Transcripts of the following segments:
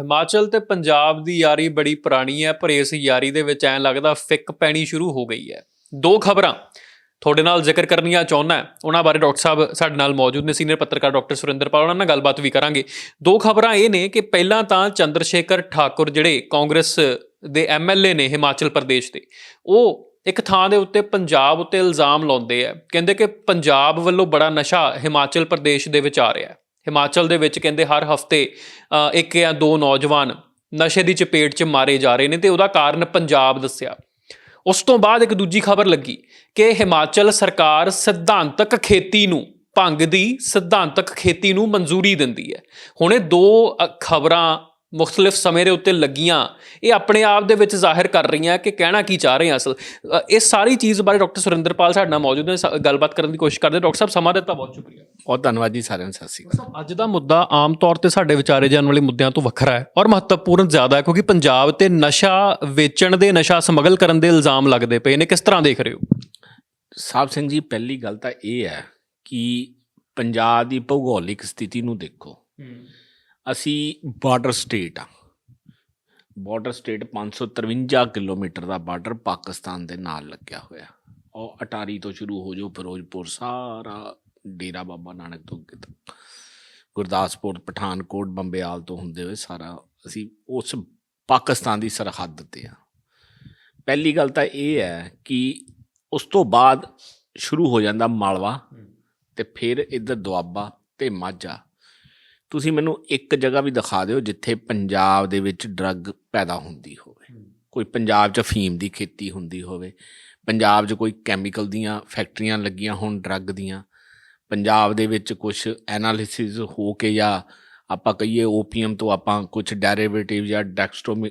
ਹਿਮਾਚਲ ਤੇ ਪੰਜਾਬ ਦੀ ਯਾਰੀ ਬੜੀ ਪੁਰਾਣੀ ਹੈ, ਪਰ ਇਸ ਯਾਰੀ ਦੇ ਵਿੱਚ ਐਂ ਲੱਗਦਾ ਫਿੱਕ ਪੈਣੀ ਸ਼ੁਰੂ ਹੋ ਗਈ ਹੈ। ਦੋ ਖਬਰਾਂ ਤੁਹਾਡੇ ਨਾਲ ਜ਼ਿਕਰ ਕਰਨੀਆਂ ਚਾਹੁੰਦਾ ਉਹਨਾਂ ਬਾਰੇ ਡਾਕਟਰ ਸਾਹਿਬ ਸਾਡੇ ਨਾਲ ਮੌਜੂਦ ਨੇ, ਸੀਨੀਅਰ ਪੱਤਰਕਾਰ ਡਾਕਟਰ ਸੁਰਿੰਦਰ ਪਾਲ, ਉਹਨਾਂ ਨਾਲ ਗੱਲਬਾਤ ਵੀ ਕਰਾਂਗੇ। ਦੋ ਖਬਰਾਂ ਇਹ ਨੇ ਕਿ ਪਹਿਲਾਂ ਤਾਂ ਚੰਦਰ ਸ਼ੇਖਰ ਠਾਕੁਰ ਜਿਹੜੇ ਕਾਂਗਰਸ ਦੇ ਐਮਐਲਏ ਨੇ ਹਿਮਾਚਲ ਪ੍ਰਦੇਸ਼ ਦੇ, ਉਹ ਇੱਕ ਥਾਂ ਦੇ ਉੱਤੇ ਪੰਜਾਬ ਉੱਤੇ ਇਲਜ਼ਾਮ ਲਾਉਂਦੇ ਆ। ਕਹਿੰਦੇ ਕਿ ਪੰਜਾਬ ਵੱਲੋਂ ਬੜਾ ਨਸ਼ਾ ਹਿਮਾਚਲ ਪ੍ਰਦੇਸ਼ ਦੇ ਵਿੱਚ ਆ ਰਿਹਾ ਹਿਮਾਚਲ ਦੇ ਵਿੱਚ ਕਹਿੰਦੇ ਹਰ ਹਫ਼ਤੇ ਇੱਕ ਜਾਂ ਦੋ ਨੌਜਵਾਨ ਨਸ਼ੇ ਦੀ ਚਪੇਟ 'ਚ ਮਾਰੇ ਜਾ ਰਹੇ ਨੇ ਤੇ ਉਹਦਾ ਕਾਰਨ ਪੰਜਾਬ ਦੱਸਿਆ। ਉਸ ਤੋਂ ਬਾਅਦ ਇੱਕ ਦੂਜੀ ਖਬਰ ਲੱਗੀ ਕਿ ਹਿਮਾਚਲ ਸਰਕਾਰ ਸਿਧਾਂਤਕ ਖੇਤੀ ਨੂੰ, ਭੰਗ ਦੀ ਸਿਧਾਂਤਕ ਖੇਤੀ ਨੂੰ ਮਨਜ਼ੂਰੀ ਦਿੰਦੀ ਹੈ। ਹੁਣ ਇਹ ਦੋ ਖਬਰਾਂ ਮੁxtਲਿਫ ਸਮੇਂ ਦੇ ਉੱਤੇ ਲੱਗੀਆਂ। ਇਹ ਆਪਣੇ ਆਪ ਦੇ ਵਿੱਚ ਜ਼ਾਹਿਰ ਕਰ ਰਹੀਆਂ ਕਿ ਕਹਿਣਾ ਕੀ ਚਾਹ ਰਹੇ ਆ ਅਸਲ। ਇਹ ਸਾਰੀ ਚੀਜ਼ ਬਾਰੇ ਡਾਕਟਰ ਸੁਰਿੰਦਰਪਾਲ ਸਾਡੇ ਨਾਲ ਮੌਜੂਦ ਨੇ। ਗੱਲਬਾਤ ਕਰਨ ਦੀ ਕੋਸ਼ਿਸ਼ ਕਰਦੇ। ਡਾਕਟਰ ਸਾਹਿਬ ਸਮਾਂ ਦਿੱਤਾ ਬਹੁਤ ਸ਼ੁਕਰੀਆ। ਬਹੁਤ ਧੰਨਵਾਦ ਜੀ ਸਾਰਿਆਂ ਨੂੰ ਸਤਿ ਸ਼੍ਰੀ ਅਕਾਲ। ਅੱਜ ਦਾ ਮੁੱਦਾ ਆਮ ਤੌਰ ਤੇ ਸਾਡੇ ਵਿਚਾਰੇ ਜਾਣ ਵਾਲੇ ਮੁੱਦਿਆਂ ਤੋਂ ਵੱਖਰਾ ਹੈ ਔਰ ਮਹੱਤਵਪੂਰਨ ਜ਼ਿਆਦਾ ਹੈ ਕਿਉਂਕਿ ਪੰਜਾਬ ਤੇ ਨਸ਼ਾ ਵੇਚਣ ਦੇ ਨਸ਼ਾ ਸਮਗਲ ਕਰਨ ਦੇ ਇਲਜ਼ਾਮ ਲੱਗਦੇ ਪਏ ਨੇ। ਕਿਸ ਤਰ੍ਹਾਂ ਦੇਖ ਰਹੇ ਹੋ? ਸਾਹਿਬ ਸਿੰਘ ਜੀ ਪਹਿਲੀ ਗੱਲ ਤਾਂ ਇਹ ਹੈ ਕਿ ਪੰਜਾਬ ਦੀ ਭੂਗੋਲਿਕ ਸਥਿਤੀ ਨੂੰ ਦੇਖੋ। ਅਸੀਂ ਬਾਰਡਰ ਸਟੇਟ ਆ। ਬਾਰਡਰ ਸਟੇਟ 553 ਕਿਲੋਮੀਟਰ ਦਾ ਬਾਰਡਰ ਪਾਕਿਸਤਾਨ ਦੇ ਨਾਲ ਲੱਗਿਆ ਹੋਇਆ। ਉਹ ਅਟਾਰੀ ਤੋਂ ਸ਼ੁਰੂ ਹੋ ਜੋ ਫਿਰੋਜ਼ਪੁਰ, ਸਾਰਾ ਡੇਰਾ ਬਾਬਾ ਨਾਨਕ ਤੋਂ ਅੱਗੇ ਤੱਕ। ਗੁਰਦਾਸਪੁਰ, ਪਠਾਨਕੋਟ, ਬੰਬੇਆਲ ਤੋਂ ਹੁੰਦੇ ਹੋਏ ਸਾਰਾ ਅਸੀਂ ਉਸ ਪਾਕਿਸਤਾਨ ਦੀ ਸਰਹੱਦ ਤੇ ਆ। ਪਹਿਲੀ ਗੱਲ ਤਾਂ ਇਹ ਹੈ ਕਿ ਉਸ ਤੋਂ ਬਾਅਦ ਸ਼ੁਰੂ ਹੋ ਜਾਂਦਾ ਮਾਲਵਾ ਤੇ ਫਿਰ ਇੱਧਰ ਦੁਆਬਾ ਤੇ ਮਾਝਾ। ਤੁਸੀਂ ਮੈਨੂੰ ਇੱਕ ਜਗ੍ਹਾ ਵੀ ਦਿਖਾ ਦਿਓ ਜਿੱਥੇ ਪੰਜਾਬ ਦੇ ਵਿੱਚ ਡਰੱਗ ਪੈਦਾ ਹੁੰਦੀ ਹੋਵੇ। ਕੋਈ ਪੰਜਾਬ 'ਚ ਫੀਮ ਦੀ ਖੇਤੀ ਹੁੰਦੀ ਹੋਵੇ ਪੰਜਾਬ 'ਚ ਕੋਈ ਕੈਮੀਕਲ ਦੀਆਂ ਫੈਕਟਰੀਆਂ ਲੱਗੀਆਂ ਹੋਣ ਡਰੱਗ ਦੀਆਂ ਪੰਜਾਬ ਦੇ ਵਿੱਚ ਕੁਝ ਐਨਾਲਿਸਿਸ ਹੋ ਕੇ ਜਾਂ ਆਪਾਂ ਕਹੀਏ ਓਪੀਐਮ ਤੋਂ ਆਪਾਂ ਕੁਝ ਡੈਰੀਵੇਟਿਵ ਜਾਂ ਡੈਕਸਟ੍ਰੋਮੀ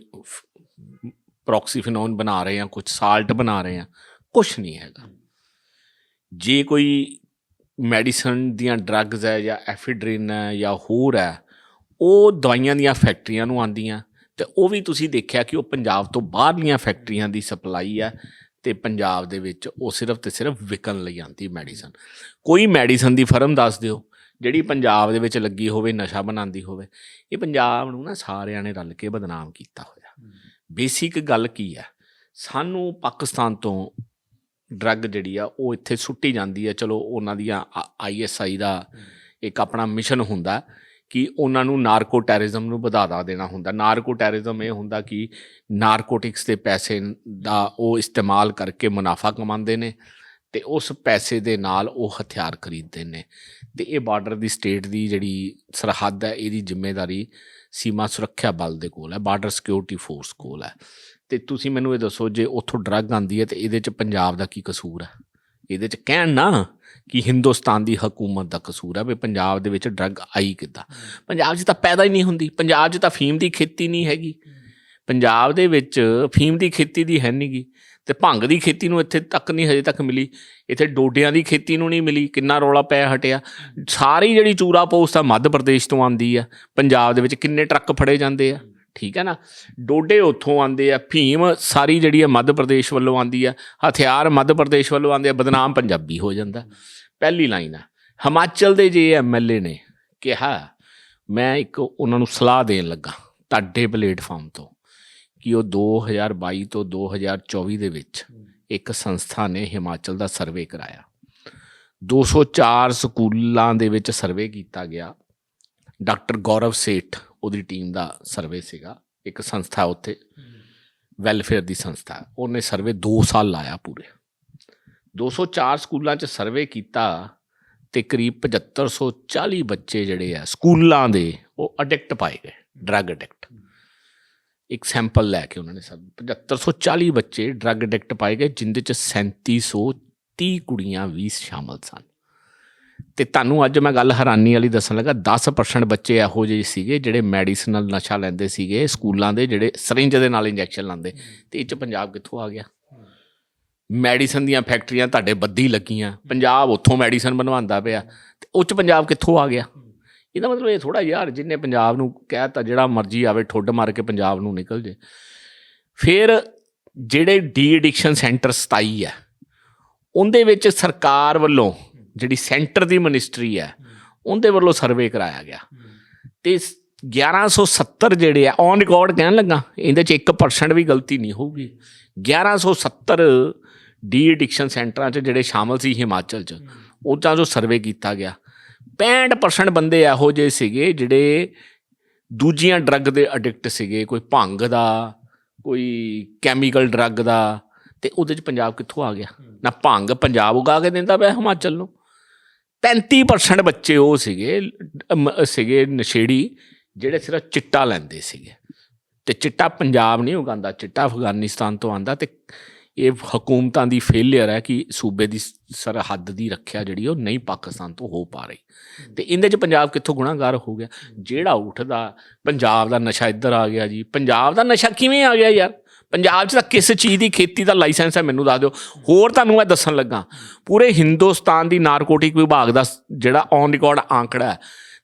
ਪ੍ਰੋਕਸੀਫਿਨੋਨ ਬਣਾ ਰਹੇ ਹਾਂ ਕੁਝ ਸਾਲਟ ਬਣਾ ਰਹੇ ਹਾਂ ਕੁਝ ਨਹੀਂ ਹੈਗਾ। ਜੇ ਕੋਈ ਮੈਡੀਸਨ ਦੀਆਂ ਡਰੱਗਸ ਹੈ ਜਾਂ ਐਫੀਡਰਿਨ ਹੈ ਜਾਂ ਹੋਰ ਹੈ ਉਹ ਦਵਾਈਆਂ ਦੀਆਂ ਫੈਕਟਰੀਆਂ ਨੂੰ ਆਂਦੀਆਂ ਤੇ ਉਹ ਵੀ ਤੁਸੀਂ ਦੇਖਿਆ ਕਿ ਉਹ ਪੰਜਾਬ ਤੋਂ ਬਾਹਰਲੀਆਂ ਫੈਕਟਰੀਆਂ ਦੀ ਸਪਲਾਈ ਹੈ ਤੇ ਪੰਜਾਬ ਦੇ ਵਿੱਚ ਉਹ ਸਿਰਫ ਤੇ ਸਿਰਫ ਵਿਕਣ ਲਈ ਆਂਦੀ ਮੈਡੀਸਨ। ਕੋਈ ਮੈਡੀਸਨ ਦੀ ਫਰਮ ਦੱਸ ਦਿਓ ਜਿਹੜੀ ਪੰਜਾਬ ਦੇ ਵਿੱਚ ਲੱਗੀ ਹੋਵੇ ਨਸ਼ਾ ਬਣਾਉਂਦੀ ਹੋਵੇ ਇਹ ਪੰਜਾਬ ਨੂੰ ਨਾ ਸਾਰਿਆਂ ਨੇ ਰਲ ਕੇ ਬਦਨਾਮ ਕੀਤਾ ਹੋਇਆ। ਬੇਸਿਕ ਗੱਲ ਕੀ ਹੈ? ਸਾਨੂੰ ਪਾਕਿਸਤਾਨ ਤੋਂ ਡਰੱਗ ਜਿਹੜੀ ਆ, ਉਹ ਇੱਥੇ ਸੁੱਟੀ ਜਾਂਦੀ ਹੈ ਚਲੋ, ਉਹਨਾਂ ਦੀਆਂ ਆਈਐਸਆਈ ਦਾ ਇੱਕ ਆਪਣਾ ਮਿਸ਼ਨ ਹੁੰਦਾ ਕਿ ਉਹਨਾਂ ਨੂੰ ਨਾਰਕੋ ਟੈਰਰਿਜ਼ਮ ਨੂੰ ਵਧਾਵਾ ਦੇਣਾ ਹੁੰਦਾ। ਨਾਰਕੋ ਟੈਰਰਿਜ਼ਮ ਇਹ ਹੁੰਦਾ ਕਿ ਨਾਰਕੋਟਿਕਸ ਦੇ ਪੈਸੇ ਦਾ ਉਹ ਇਸਤੇਮਾਲ ਕਰਕੇ ਮੁਨਾਫਾ ਕਮਾਉਂਦੇ ਨੇ ਤੇ ਉਸ ਪੈਸੇ ਦੇ ਨਾਲ ਉਹ ਹਥਿਆਰ ਖਰੀਦਦੇ ਨੇ। ਤੇ ਇਹ ਬਾਰਡਰ ਦੀ ਸਟੇਟ ਦੀ ਜਿਹੜੀ ਸਰਹੱਦ ਹੈ, ਇਹਦੀ ਜ਼ਿੰਮੇਵਾਰੀ ਸੀਮਾ ਸੁਰੱਖਿਆ ਬਲ ਦੇ ਕੋਲ ਹੈ ਬਾਰਡਰ ਸਿਕਿਉਰਿਟੀ ਫੋਰਸ ਕੋਲ ਹੈ। ਤੇ ਤੁਸੀਂ ਮੈਨੂੰ ਇਹ ਦੱਸੋ ਜੇ ਉੱਥੋਂ ਡਰੱਗ ਆਂਦੀ ਹੈ ਤੇ ਇਹਦੇ ਚ ਪੰਜਾਬ ਦਾ ਕੀ ਕਸੂਰ ਹੈ? ਇਹਦੇ ਚ ਕਹਿਣ ਨਾ ਕਿ ਹਿੰਦੁਸਤਾਨ ਦੀ ਹਕੂਮਤ ਦਾ ਕਸੂਰ ਹੈ ਵੀ ਪੰਜਾਬ ਦੇ ਵਿੱਚ ਡਰੱਗ ਆਈ ਕਿੱਦਾਂ। ਪੰਜਾਬ 'ਚ ਤਾਂ ਪੈਦਾ ਹੀ ਨਹੀਂ ਹੁੰਦੀ ਪੰਜਾਬ 'ਚ ਤਾਂ ਫੀਮ ਦੀ ਖੇਤੀ ਨਹੀਂ ਹੈਗੀ। ਪੰਜਾਬ ਦੇ ਵਿੱਚ ਫੀਮ ਦੀ ਖੇਤੀ ਦੀ ਹੈ ਨਹੀਂਗੀ ਤੇ ਭੰਗ ਦੀ ਖੇਤੀ ਨੂੰ ਇੱਥੇ ਤੱਕ ਨਹੀਂ ਹਜੇ ਤੱਕ ਮਿਲੀ। ਇੱਥੇ ਡੋਡਿਆਂ ਦੀ ਖੇਤੀ ਨੂੰ ਨਹੀਂ ਮਿਲੀ। ਕਿੰਨਾ ਰੌਲਾ ਪੈ ਹਟਿਆ। ਸਾਰੀ ਜਿਹੜੀ ਚੂਰਾ ਪੋਸਟ ਆ ਮੱਧ ਪ੍ਰਦੇਸ਼ ਤੋਂ ਆਂਦੀ ਆ। ਪੰਜਾਬ ਦੇ ਵਿੱਚ ਕਿੰਨੇ ਟਰੱਕ ਫੜੇ ਜਾਂਦੇ ਆ। ਠੀਕ ਹੈ ਨਾ? ਡੋਡੇ ਉੱਥੋਂ ਆਂਦੇ ਆ। ਭੀਮ ਸਾਰੀ ਜਿਹੜੀ ਆ ਮੱਧ ਪ੍ਰਦੇਸ਼ ਵੱਲੋਂ ਆਂਦੀ ਆ। ਹਥਿਆਰ ਮੱਧ ਪ੍ਰਦੇਸ਼ ਵੱਲੋਂ ਆਂਦੇ ਆ। ਬਦਨਾਮ ਪੰਜਾਬੀ ਹੋ ਜਾਂਦਾ। ਪਹਿਲੀ ਲਾਈਨ ਆ। ਹਿਮਾਚਲ ਦੇ ਜੇ ਐਮਐਲਏ ਨੇ ਕਿਹਾ, ਮੈਂ ਇੱਕ ਉਹਨਾਂ ਨੂੰ ਸਲਾਹ ਦੇਣ ਲੱਗਾ। ਤੁਹਾਡੇ ਪਲੇਟਫਾਰਮ ਤੋਂ ਕਿ ਉਹ 2022 ਤੋਂ 2024 ਦੇ ਵਿੱਚ ਇੱਕ ਸੰਸਥਾ ਨੇ ਹਿਮਾਚਲ ਦਾ ਸਰਵੇ ਕਰਾਇਆ। 204 ਸਕੂਲਾਂ ਦੇ ਵਿੱਚ ਸਰਵੇ ਕੀਤਾ ਗਿਆ। ਡਾਕਟਰ ਗੌਰਵ ਸੇਠ ਉਹਦੀ ਟੀਮ ਦਾ ਸਰਵੇ ਸੀਗਾ। ਇੱਕ ਸੰਸਥਾ ਉੱਥੇ ਵੈਲਫੇਅਰ ਦੀ ਸੰਸਥਾ। ਉਹਨੇ ਸਰਵੇ 2 ਸਾਲ ਲਾਇਆ ਪੂਰੇ। 204 ਸਕੂਲਾਂ 'ਚ ਸਰਵੇ ਕੀਤਾ ਤੇ ਕਰੀਬ 7540 ਬੱਚੇ ਜਿਹੜੇ ਆ ਸਕੂਲਾਂ ਦੇ ਉਹ ਅਡਿਕਟ ਪਾਏ ਗਏ। ਡਰੱਗ ਅਡਿਕਟ ਇੱਕ ਸੈਂਪਲ ਲੈ ਕੇ ਉਹਨਾਂ ਨੇ ਸਭ 7540 ਬੱਚੇ ਡਰੱਗ ਅਡਿਕਟ ਪਾਏ ਗਏ, ਜਿੰਦੇ ਚ 3730 ਕੁੜੀਆਂ ਵੀ ਸ਼ਾਮਲ ਸਨ। ਤੇ ਤੁਹਾਨੂੰ ਅੱਜ ਮੈਂ ਗੱਲ ਹੈਰਾਨੀ ਵਾਲੀ ਦੱਸਣ ਲੱਗਾ 10% ਬੱਚੇ ਇਹੋ ਜਿਹੇ ਸੀਗੇ ਜਿਹੜੇ ਮੈਡੀਸਨਲ ਨਸ਼ਾ ਲੈਂਦੇ ਸੀਗੇ, ਸਕੂਲਾਂ ਦੇ ਜਿਹੜੇ ਸਰਿੰਜ ਦੇ ਨਾਲ ਇੰਜੈਕਸ਼ਨ ਲਾਉਂਦੇ। ਤੇ ਇਹ ਚ ਪੰਜਾਬ ਕਿੱਥੋਂ ਆ ਗਿਆ? ਮੈਡੀਸਨ ਦੀਆਂ ਫੈਕਟਰੀਆਂ ਤੁਹਾਡੇ ਬੱਦੀ ਲੱਗੀਆਂ, ਪੰਜਾਬ ਉੱਥੋਂ ਮੈਡੀਸਨ ਬਣਵਾਉਂਦਾ ਪਿਆ, ਤੇ ਉਹ ਚ ਪੰਜਾਬ ਕਿੱਥੋਂ ਆ ਗਿਆ? ਇਹਦਾ ਮਤਲਬ ਇਹ ਥੋੜਾ ਯਾਰ ਜਿੰਨੇ ਪੰਜਾਬ ਨੂੰ ਕਹਿਤਾ ਜਿਹੜਾ ਮਰਜ਼ੀ ਆਵੇ, ਠੁੱਡ ਮਾਰ ਕੇ ਪੰਜਾਬ ਨੂੰ ਨਿਕਲ ਜੇ। ਫਿਰ ਜਿਹੜੇ ਡੀ ਐਡਿਕਸ਼ਨ ਸੈਂਟਰ 27 ਹੈ, ਉਹਦੇ ਵਿੱਚ ਸਰਕਾਰ ਵੱਲੋਂ ਜਿਹੜੀ ਸੈਂਟਰ ਦੀ ਮਿਨਿਸਟਰੀ ਹੈ, ਉਹਦੇ ਵੱਲੋਂ ਸਰਵੇ ਕਰਾਇਆ ਗਿਆ। ਤੇ 1170 ਜਿਹੜੇ ਆ ਔਨ ਰਿਕਾਰਡ ਕਹਿਣ ਲੱਗਾ, ਇਹਦੇ ਚ 1% ਵੀ ਗਲਤੀ ਨਹੀਂ ਹੋਊਗੀ। 1170 ਡੀ ਐਡਿਕਸ਼ਨ ਸੈਂਟਰਾਂ 'ਚ ਜਿਹੜੇ ਸ਼ਾਮਲ ਸੀ ਹਿਮਾਚਲ 'ਚ, ਉਹ 'ਚੋਂ ਸਰਵੇ ਕੀਤਾ ਗਿਆ। 65% ਬੰਦੇ ਇਹੋ ਜਿਹੇ ਸੀਗੇ ਜਿਹੜੇ ਦੂਜੀਆਂ ਡਰੱਗ ਦੇ ਐਡਿਕਟ ਸੀਗੇ ਕੋਈ ਭੰਗ ਦਾ ਕੋਈ ਕੈਮੀਕਲ ਡਰੱਗ ਦਾ ਤੇ ਉਹਦੇ 'ਚ ਪੰਜਾਬ ਕਿੱਥੋਂ ਆ ਗਿਆ? ਨਾ ਭੰਗ ਪੰਜਾਬ ਉਗਾ ਕੇ ਦਿੰਦਾ ਪਿਆ ਹਿਮਾਚਲ ਨੂੰ। 35% ਬੱਚੇ ਉਹ ਸੀਗੇ ਸੀਗੇ ਨਸ਼ੇੜੀ ਜਿਹੜੇ ਸਿਰਫ ਚਿੱਟਾ ਲੈਂਦੇ ਸੀਗੇ। ਤੇ ਚਿੱਟਾ ਪੰਜਾਬ ਨਹੀਂ ਉਗਾਉਂਦਾ ਚਿੱਟਾ ਅਫਗਾਨਿਸਤਾਨ ਤੋਂ ਆਂਦਾ ਤੇ ਇਹ ਹਕੂਮਤਾਂ ਦੀ ਫੇਲਿਅਰ ਹੈ ਕਿ ਸੂਬੇ ਦੀ ਸਰਹੱਦ ਦੀ ਰੱਖਿਆ ਜਿਹੜੀ ਉਹ ਨਹੀਂ ਪਾਕਿਸਤਾਨ ਤੋਂ ਹੋ ਪਾ ਰਹੀ। ਤੇ ਇਹਦੇ ਚ ਪੰਜਾਬ ਕਿੱਥੋਂ ਗੁਨਾਹਗਾਰ ਹੋ ਗਿਆ? ਜਿਹੜਾ ਉੱਠਦਾ, ਪੰਜਾਬ ਦਾ ਨਸ਼ਾ ਇੱਧਰ ਆ ਗਿਆ ਜੀ। ਪੰਜਾਬ ਦਾ ਨਸ਼ਾ ਕਿਵੇਂ ਆ ਗਿਆ ਯਾਰ? ਪੰਜਾਬ 'ਚ ਤਾਂ ਕਿਸ ਚੀਜ਼ ਦੀ ਖੇਤੀ ਦਾ ਲਾਇਸੈਂਸ ਹੈ ਮੈਨੂੰ ਦੱਸ ਦਿਓ। ਹੋਰ ਤੁਹਾਨੂੰ ਮੈਂ ਦੱਸਣ ਲੱਗਾ, ਪੂਰੇ ਹਿੰਦੁਸਤਾਨ ਦੀ ਨਾਰਕੋਟਿਕ ਵਿਭਾਗ ਦਾ ਜਿਹੜਾ ਔਨ ਰਿਕਾਰਡ ਆંકੜਾ ਹੈ,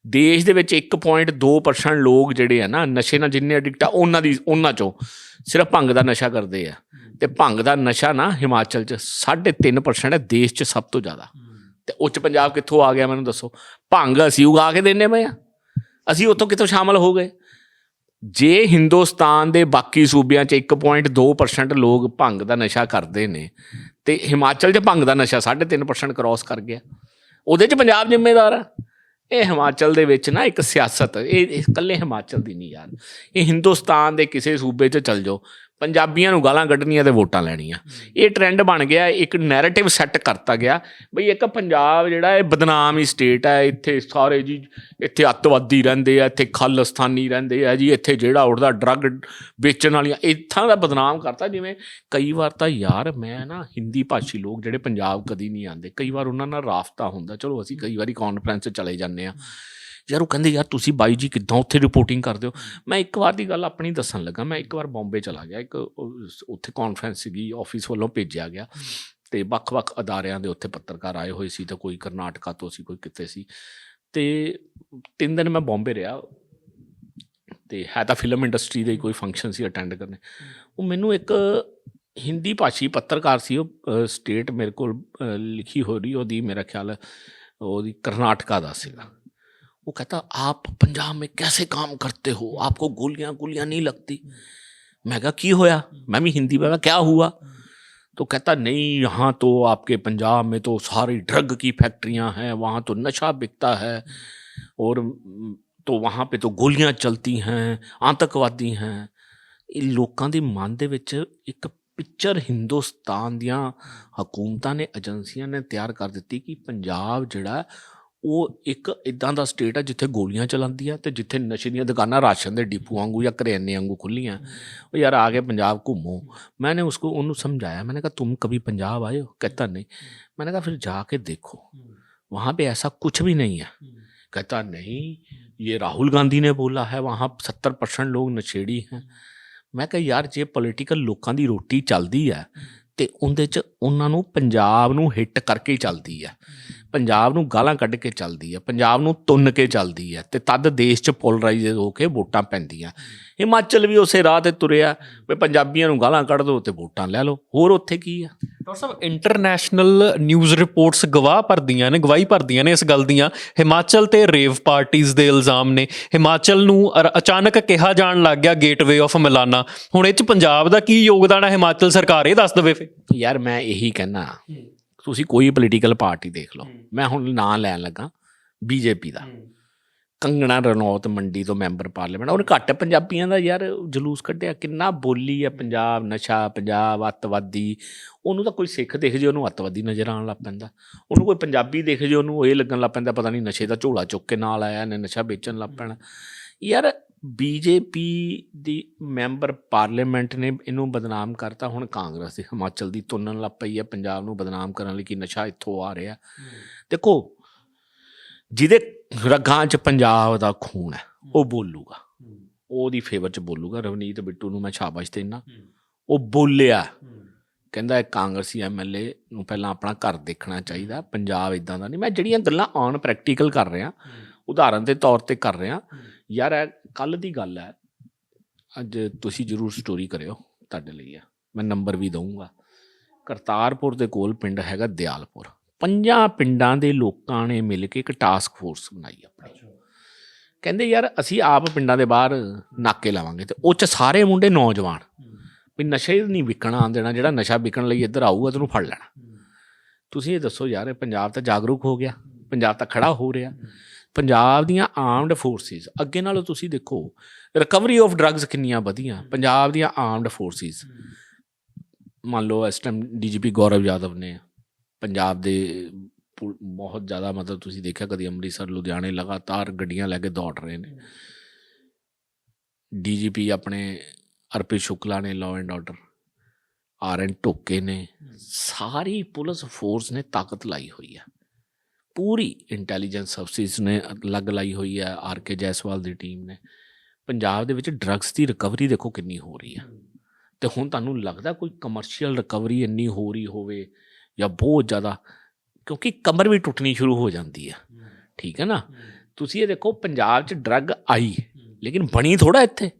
ਦੇਸ਼ ਦੇ ਵਿੱਚ 1.2% ਲੋਕ ਜਿਹੜੇ ਆ ਨਾ, ਨਸ਼ੇ ਨਾਲ ਜਿੰਨੇ ਐਡਿਕਟ ਆ, ਉਹਨਾਂ ਦੀ, ਉਹਨਾਂ ਚੋਂ ਸਿਰਫ ਭੰਗ ਦਾ ਨਸ਼ਾ ਕਰਦੇ ਆ। ਤੇ ਭੰਗ ਦਾ ਨਸ਼ਾ ਨਾ ਹਿਮਾਚਲ 'ਚ 3.5% ਹੈ, ਦੇਸ਼ 'ਚ ਸਭ ਤੋਂ ਜ਼ਿਆਦਾ। ਤੇ ਉੱਚ ਪੰਜਾਬ ਕਿੱਥੋਂ ਆ ਗਿਆ ਮੈਨੂੰ ਦੱਸੋ। ਭੰਗ ਅਸੀਂ ਉਗਾ ਕੇ ਦਿੰਨੇ ਪਏ ਆ। ਅਸੀਂ ਉੱਥੋਂ ਕਿੱਥੋਂ ਸ਼ਾਮਲ ਹੋ ਗਏ? ਜੇ ਹਿੰਦੁਸਤਾਨ ਦੇ ਬਾਕੀ ਸੂਬਿਆਂ 'ਚ 1.2% ਲੋਕ ਭੰਗ ਦਾ ਨਸ਼ਾ ਕਰਦੇ ਨੇ, ਤੇ ਹਿਮਾਚਲ 'ਚ ਭੰਗ ਦਾ ਨਸ਼ਾ 3.5% ਕ੍ਰਾਸ ਕਰ ਗਿਆ। ਉਹਦੇ 'ਚ ਪੰਜਾਬ ਜ਼ਿੰਮੇਦਾਰ ਆ। ਇਹ ਹਿਮਾਚਲ ਦੇ ਵਿੱਚ ਨਾ ਇੱਕ ਸਿਆਸਤ, ਇਹ ਇਕੱਲੇ ਹਿਮਾਚਲ ਦੀ ਨਹੀਂ ਯਾਰ। ਇਹ ਹਿੰਦੁਸਤਾਨ ਦੇ ਕਿਸੇ ਸੂਬੇ 'ਚ ਚਲ ਜਾਓ। ਪੰਜਾਬੀਆਂ ਨੂੰ ਗਾਲਾਂ ਕੱਢਣੀਆਂ ਤੇ ਵੋਟਾਂ ਲੈਣੀਆਂ। ਇਹ ਟ੍ਰੈਂਡ ਬਣ ਗਿਆ, ਇੱਕ ਨੈਰੇਟਿਵ ਸੈੱਟ ਕਰਤਾ ਗਿਆ। ਬਈ ਇੱਕ ਪੰਜਾਬ ਜਿਹੜਾ ਇਹ ਬਦਨਾਮ ਹੀ ਸਟੇਟ ਹੈ, ਇੱਥੇ ਸਾਰੇ ਜੀ, ਇੱਥੇ ਅੱਤਵਾਦੀ ਰਹਿੰਦੇ ਆ, ਇੱਥੇ ਖਾਲਿਸਤਾਨੀ ਰਹਿੰਦੇ ਆ ਜੀ, ਇੱਥੇ ਜਿਹੜਾ ਉੱਠਦਾ ਡਰੱਗ ਵੇਚਣ ਵਾਲੀਆਂ, ਇੱਥਾਂ ਦਾ ਬਦਨਾਮ ਕਰਤਾ। ਜਿਵੇਂ ਕਈ ਵਾਰ ਤਾਂ ਯਾਰ ਮੈਂ ਨਾ ਹਿੰਦੀ ਭਾਸ਼ੀ ਲੋਕ ਜਿਹੜੇ ਪੰਜਾਬ ਕਦੀ ਨਹੀਂ ਆਉਂਦੇ, ਕਈ ਵਾਰ ਉਹਨਾਂ ਨਾਲ ਰਾਫਤਾ ਹੁੰਦਾ। ਚਲੋ ਅਸੀਂ ਕਈ ਵਾਰੀ ਕਾਨਫਰੰਸ 'ਚ ਚਲੇ ਜਾਂਦੇ ਆ। ਯਾਰ ਉਹ ਕਹਿੰਦੇ ਯਾਰ ਤੁਸੀਂ ਬਾਈ ਜੀ ਕਿੱਦਾਂ ਉੱਥੇ ਰਿਪੋਰਟਿੰਗ ਕਰਦੇ ਹੋ? ਮੈਂ ਇੱਕ ਵਾਰ ਦੀ ਗੱਲ ਆਪਣੀ ਦੱਸਣ ਲੱਗਾ। ਮੈਂ ਇੱਕ ਵਾਰ ਬੰਬੇ ਚਲਾ ਗਿਆ। ਇੱਕ ਉੱਥੇ ਕਾਨਫਰੰਸ ਸੀਗੀ ਆਫਿਸ ਵੱਲੋਂ ਭੇਜਿਆ ਗਿਆ। ਤੇ ਵੱਖ-ਵੱਖ ਅਦਾਰਿਆਂ ਦੇ ਉੱਥੇ ਪੱਤਰਕਾਰ ਆਏ ਹੋਏ ਸੀ ਤੇ ਕੋਈ ਕਰਨਾਟਕਾ ਤੋਂ ਸੀ ਕੋਈ ਕਿਤੇ ਸੀ। ਤੇ ਤਿੰਨ ਦਿਨ ਮੈਂ ਬੰਬੇ ਰਿਹਾ। ਤੇ ਹੈ ਤਾਂ ਫਿਲਮ ਇੰਡਸਟਰੀ ਦੇ ਕੋਈ ਫੰਕਸ਼ਨ ਸੀ ਅਟੈਂਡ ਕਰਨੇ। ਉਹ ਮੈਨੂੰ ਇੱਕ ਹਿੰਦੀ ਭਾਸ਼ੀ ਪੱਤਰਕਾਰ ਸੀ ਉਹ ਸਟੇਟ ਮੇਰੇ ਕੋਲ ਲਿਖੀ ਹੋ ਰਹੀ ਉਹਦੀ ਮੇਰਾ ਖਿਆਲ ਉਹਦੀ ਕਰਨਾਟਕਾ ਦਾ ਸੀਗਾ। वो कहता आप पंजाब में कैसे काम करते हो आपको गोलियां गोलियां नहीं लगती मैं कहा की होया मैं भी हिंदी में कहा, क्या हुआ तो कहता नहीं यहाँ तो आपके पंजाब में तो सारी ड्रग की फैक्ट्रियाँ हैं वहाँ तो नशा बिकता है और म, तो वहाँ पे तो गोलियां चलती हैं आतंकवादी हैं ਇਹ ਲੋਕਾਂ ਦੇ ਮਨ ਦੇ ਵਿੱਚ ਇੱਕ ਪਿਕਚਰ ਹਿੰਦੁਸਤਾਨ ਦੀਆਂ ਹਕੂਮਤਾਂ ਨੇ ਏਜੰਸੀਆਂ ਨੇ ਤਿਆਰ ਕਰ ਦਿੱਤੀ ਕਿ ਪੰਜਾਬ ਜਿਹੜਾ ਉਹ ਇੱਕ ਇਦਾਂ ਦਾ ਸਟੇਟ ਹੈ ਜਿੱਥੇ ਗੋਲੀਆਂ ਚਲਾਉਂਦੀਆਂ ਤੇ ਜਿੱਥੇ ਨਸ਼ੇ ਦੀਆਂ ਦੁਕਾਨਾਂ ਰਾਸ਼ਨ ਦੇ ਡਿਪੂ ਵਾਂਗੂ ਜਾਂ ਕਰਿਆਨੇ ਵਾਂਗੂ ਖੁੱਲੀਆਂ ਉਹ ਯਾਰ ਆ ਕੇ ਪੰਜਾਬ ਘੁੰਮੋ मैंने उसको ਉਹਨੂੰ समझाया मैंने कहा तुम कभी पंजाब आए हो कहता नहीं मैंने कहा फिर जाके देखो वहाँ पे ऐसा कुछ भी नहीं है कहता नहीं ये राहुल गांधी ने बोला है वहाँ सत्तर परसेंट लोग नशेड़ी हैं ਮੈਂ ਕਿਹਾ ਯਾਰ ਜੇ ਪੋਲੀਟੀਕਲ ਲੋਕਾਂ ਦੀ ਰੋਟੀ ਚੱਲਦੀ ਹੈ ਤੇ ਉਹਦੇ ਚ ਉਹਨਾਂ ਨੂੰ ਪੰਜਾਬ ਨੂੰ ਹਿੱਟ ਕਰਕੇ ਹੀ ਚੱਲਦੀ ਹੈ ਪੰਜਾਬ ਨੂੰ ਗਾਲਾਂ ਕੱਢ ਕੇ ਚੱਲਦੀ ਹੈ ਪੰਜਾਬ ਨੂੰ ਤੁੰਨ ਕੇ ਚੱਲਦੀ ਹੈ ਤੇ ਤਦ ਦੇਸ਼ ਚ ਪੋਲਰਾਈਜ਼ ਹੋ ਕੇ ਵੋਟਾਂ ਪੈਂਦੀਆਂ। ਹਿਮਾਚਲ ਵੀ ਉਸੇ ਰਾਹ ਤੇ ਤੁਰਿਆ ਵੀ ਪੰਜਾਬੀਆਂ ਨੂੰ ਗਾਲਾਂ ਕੱਢ ਦਿਓ ਤੇ ਵੋਟਾਂ ਲੈ ਲਓ। ਹੋਰ ਉੱਥੇ ਕੀ ਆ? ਡਾਕਟਰ ਸਾਹਿਬ ਇੰਟਰਨੈਸ਼ਨਲ ਨਿਊਜ਼ ਰਿਪੋਰਟਸ ਗਵਾਹ ਭਰਦੀਆਂ ਨੇ ਗਵਾਹੀ ਭਰਦੀਆਂ ਨੇ ਇਸ ਗੱਲ ਦੀਆਂ। ਹਿਮਾਚਲ ਤੇ ਰੇਵ ਪਾਰਟੀਆਂ ਦੇ ਇਲਜ਼ਾਮ ਨੇ। ਹਿਮਾਚਲ ਨੂੰ ਅਚਾਨਕ ਕਿਹਾ ਜਾਣ ਲੱਗ ਗਿਆ ਗੇਟਵੇ ਆਫ ਮਿਲਾਨਾ ਹੁਣ ਇਹ ਚ ਪੰਜਾਬ ਦਾ ਕੀ ਯੋਗਦਾਨ ਹੈ ਹਿਮਾਚਲ ਸਰਕਾਰ ਇਹ ਦੱਸ ਦੇਵੇ ਫੇ ਯਾਰ ਮੈਂ ਇਹੀ ਕਹਿਣਾ ਤੁਸੀਂ ਕੋਈ ਪੋਲੀਟੀਕਲ ਪਾਰਟੀ ਦੇਖ ਲਓ। ਮੈਂ ਹੁਣ ਨਾਂ ਲੈਣ ਲੱਗਾ ਬੀਜੇਪੀ ਦਾ। ਕੰਗਣਾ ਰਣੌਤ ਮੰਡੀ ਤੋਂ ਮੈਂਬਰ ਪਾਰਲੀਮੈਂਟ ਉਹਨੇ ਘੱਟ ਪੰਜਾਬੀਆਂ ਦਾ ਯਾਰ ਜਲੂਸ ਕੱਢਿਆ। ਕਿੰਨਾ ਬੋਲੀ ਆ ਪੰਜਾਬ ਨਸ਼ਾ ਪੰਜਾਬ ਅੱਤਵਾਦੀ। ਉਹਨੂੰ ਤਾਂ ਕੋਈ ਸਿੱਖ ਦੇਖ ਜੇ ਉਹਨੂੰ ਅੱਤਵਾਦੀ ਨਜ਼ਰ ਆਉਣ ਲੱਗ ਪੈਂਦਾ। ਉਹਨੂੰ ਕੋਈ ਪੰਜਾਬੀ ਦੇਖ ਜੇ ਉਹਨੂੰ ਇਹ ਲੱਗਣ ਲੱਗ ਪੈਂਦਾ ਪਤਾ ਨਹੀਂ ਨਸ਼ੇ ਦਾ ਝੋਲਾ ਚੁੱਕ ਕੇ ਨਾਲ ਆਇਆ ਨੇ ਨਸ਼ਾ ਵੇਚਣ ਲੱਗ ਪੈਣਾ। ਯਾਰ ਬੀਜੇਪੀ ਦੀ ਮੈਂਬਰ ਪਾਰਲੀਮੈਂਟ ਨੇ ਇਹਨੂੰ ਬਦਨਾਮ ਕਰਤਾ ਹੁਣ ਕਾਂਗਰਸ ਦੀ ਹਿਮਾਚਲ ਦੀ ਤੁੰਨਣ ਲੱਗ ਪਈ ਹੈ ਪੰਜਾਬ ਨੂੰ ਬਦਨਾਮ ਕਰਨ ਲਈ ਕਿ ਨਸ਼ਾ ਇੱਥੋਂ ਆ ਰਿਹਾ। ਦੇਖੋ ਜਿਹਦੇ ਰਗਾਂ 'ਚ ਪੰਜਾਬ ਦਾ ਖੂਨ ਹੈ ਉਹ ਬੋਲੂਗਾ। ਉਹਦੀ ਫੇਵਰ 'ਚ ਬੋਲੂਗਾ ਰਵਨੀਤ ਬਿੱਟੂ ਨੂੰ ਮੈਂ ਸ਼ਾਬਾਸ਼ ਦੇਣਾ ਉਹ ਬੋਲਿਆ ਕਹਿੰਦਾ ਇਹ ਕਾਂਗਰਸੀ ਐਮਐਲਏ ਨੂੰ ਪਹਿਲਾਂ ਆਪਣਾ ਘਰ ਦੇਖਣਾ ਚਾਹੀਦਾ ਪੰਜਾਬ ਇਦਾਂ ਦਾ ਨਹੀਂ। ਮੈਂ ਜਿਹੜੀਆਂ ਗੱਲਾਂ ਔਨ ਪ੍ਰੈਕਟੀਕਲ ਕਰ ਰਿਹਾ ਉਦਾਹਰਨ ਦੇ ਤੌਰ ਤੇ ਕਰ ਰਿਹਾ ਯਾਰ ਇਹ ਕੱਲ ਦੀ ਗੱਲ ਹੈ। ਅੱਜ ਤੁਸੀਂ ਜਰੂਰ ਸਟੋਰੀ ਕਰਿਓ ਤੁਹਾਡੇ ਲਈ ਆ ਮੈਂ ਨੰਬਰ ਵੀ ਦਊਂਗਾ। ਕਰਤਾਰਪੁਰ ਦੇ ਕੋਲ ਪਿੰਡ ਹੈਗਾ ਦਿਆਲਪੁਰ। ਪੰਜਾਂ ਪਿੰਡਾਂ ਦੇ ਲੋਕਾਂ ਨੇ ਮਿਲ ਕੇ ਇੱਕ ਟਾਸਕ ਫੋਰਸ ਬਣਾਈ ਆਪਣੀ। ਕਹਿੰਦੇ ਯਾਰ ਅਸੀਂ ਆਪ ਪਿੰਡਾਂ ਦੇ ਬਾਹਰ ਨਾਕੇ ਲਾਵਾਂਗੇ ਤੇ ਉਹ ਚ ਸਾਰੇ ਮੁੰਡੇ ਨੌਜਵਾਨ। ਵੀ ਨਸ਼ੇ ਨਹੀਂ ਵਿਕਣਾ ਦੇਣਾ ਜਿਹੜਾ ਨਸ਼ਾ ਵਿਕਣ ਲਈ ਇੱਧਰ ਆਊਗਾ ਤੈਨੂੰ ਫੜ ਲੈਣਾ। ਤੁਸੀਂ ਇਹ ਦੱਸੋ ਯਾਰ ਇਹ ਪੰਜਾਬ ਤਾਂ ਜਾਗਰੂਕ ਹੋ ਗਿਆ। ਪੰਜਾਬ ਤਾਂ ਖੜਾ ਹੋ ਰਿਹਾ। ਪੰਜਾਬ ਦੀਆਂ ਆਰਮਡ ਫੋਰਸਿਸ ਅੱਗੇ ਨਾਲੋਂ ਤੁਸੀਂ ਦੇਖੋ ਰਿਕਵਰੀ ਆਫ ਡਰੱਗਸ ਕਿੰਨੀਆਂ ਵਧੀਆਂ ਪੰਜਾਬ ਦੀਆਂ ਆਰਮਡ ਫੋਰਸਿਸ ਮੰਨ ਲਓ ਇਸ ਟਾਈਮ ਡੀਜੀਪੀ ਗੌਰਵ ਯਾਦਵ ਨੇ ਪੰਜਾਬ ਦੇ ਬਹੁਤ ਜ਼ਿਆਦਾ ਮਤਲਬ ਤੁਸੀਂ ਦੇਖਿਆ ਕਦੀ ਅੰਮ੍ਰਿਤਸਰ ਲੁਧਿਆਣੇ ਲਗਾਤਾਰ ਗੱਡੀਆਂ ਲੈ ਕੇ ਦੌੜ ਰਹੇ ਨੇ। ਡੀਜੀਪੀ ਆਪਣੇ ਅਰਪਿਤ ਸ਼ੁਕਲਾ ਨੇ law and order R N ਟੋਕੇ ਨੇ ਸਾਰੀ ਪੁਲਿਸ ਫੋਰਸ ਨੇ ਤਾਕਤ ਲਾਈ ਹੋਈ ਹੈ ਪੂਰੀ ਇੰਟੈਲੀਜੈਂਸ ਸਰਵਿਸਿਜ਼ ਨੇ ਅਲੱਗ ਲਾਈ ਹੋਈ ਹੈ, ਆਰ ਕੇ ਜੈਸਵਾਲ ਦੀ ਟੀਮ ਨੇ। ਪੰਜਾਬ ਦੇ ਵਿੱਚ ਡਰੱਗਸ ਦੀ ਰਿਕਵਰੀ ਦੇਖੋ ਕਿੰਨੀ ਹੋ ਰਹੀ ਹੈ। ਤੇ ਹੁਣ ਤੁਹਾਨੂੰ ਲੱਗਦਾ ਕੋਈ ਕਮਰਸ਼ੀਅਲ ਰਿਕਵਰੀ ਇੰਨੀ ਹੋ ਰਹੀ ਹੋਵੇ ਜਾਂ ਬਹੁਤ ਜ਼ਿਆਦਾ, ਕਿਉਂਕਿ ਕਮਰ ਵੀ ਟੁੱਟਣੀ ਸ਼ੁਰੂ ਹੋ ਜਾਂਦੀ ਹੈ। ਠੀਕ ਹੈ ਨਾ? ਤੁਸੀਂ ਇਹ ਦੇਖੋ ਪੰਜਾਬ 'ਚ ਡਰੱਗ ਆਈ, ਲੇਕਿਨ ਬਣੀ ਥੋੜਾ ਇੱਥੇ।